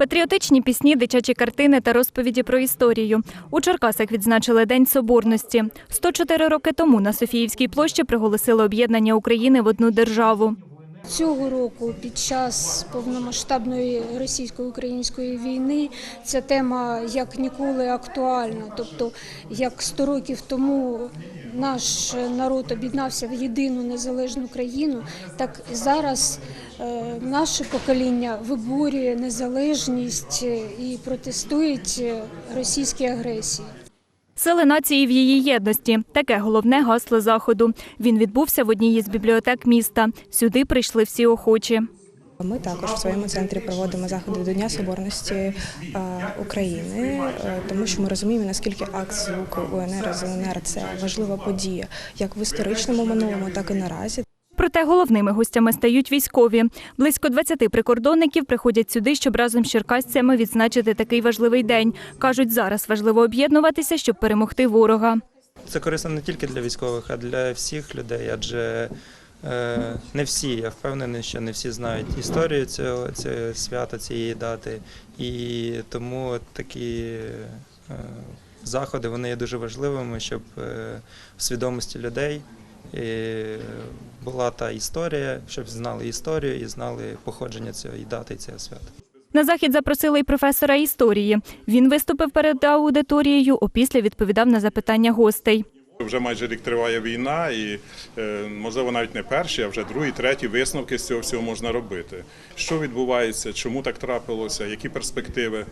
Патріотичні пісні, дитячі картини та розповіді про історію. У Черкасах відзначили День Соборності. 104 роки тому на Софіївській площі приголосили об'єднання України в одну державу. Цього року, під час повномасштабної російсько-української війни, ця тема як ніколи актуальна. Тобто, як 100 років тому наш народ об'єднався в єдину незалежну країну, так зараз е, наше покоління виборює незалежність е, і протестує е, російській агресії. Сили нації в її єдності таке головне гасло заходу. Він відбувся в одній із бібліотек міста. Сюди прийшли всі охочі. Ми також в своєму центрі проводимо заходи до Дня Соборності е, України, е, тому що ми розуміємо, наскільки акт звуку УНР з УНР це важлива подія, як в історичному минулому, так і наразі. Проте головними гостями стають військові. Близько 20 прикордонників приходять сюди, щоб разом з черкасцями відзначити такий важливий день. Кажуть, зараз важливо об'єднуватися, щоб перемогти ворога. Це корисно не тільки для військових, а для всіх людей, адже не всі, я впевнений, що не всі знають історію цього, цього свята, цієї дати. І тому такі е, заходи вони є дуже важливими, щоб е, в свідомості людей е, була та історія, щоб знали історію і знали походження цієї дати цього свята. На захід запросили й професора історії. Він виступив перед аудиторією, опісля відповідав на запитання гостей. Вже майже рік триває війна, і е, можливо навіть не перші, а вже другі, треті висновки з цього всього можна робити. Що відбувається, чому так трапилося, які перспективи.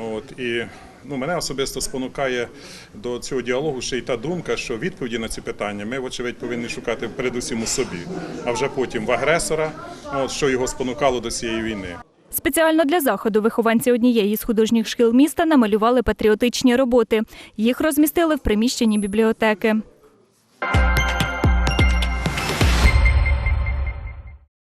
От і ну мене особисто спонукає до цього діалогу ще й та думка, що відповіді на ці питання ми, вочевидь, повинні шукати передусім у собі, а вже потім в агресора, от що його спонукало до цієї війни. Спеціально для заходу вихованці однієї з художніх шкіл міста намалювали патріотичні роботи. Їх розмістили в приміщенні бібліотеки.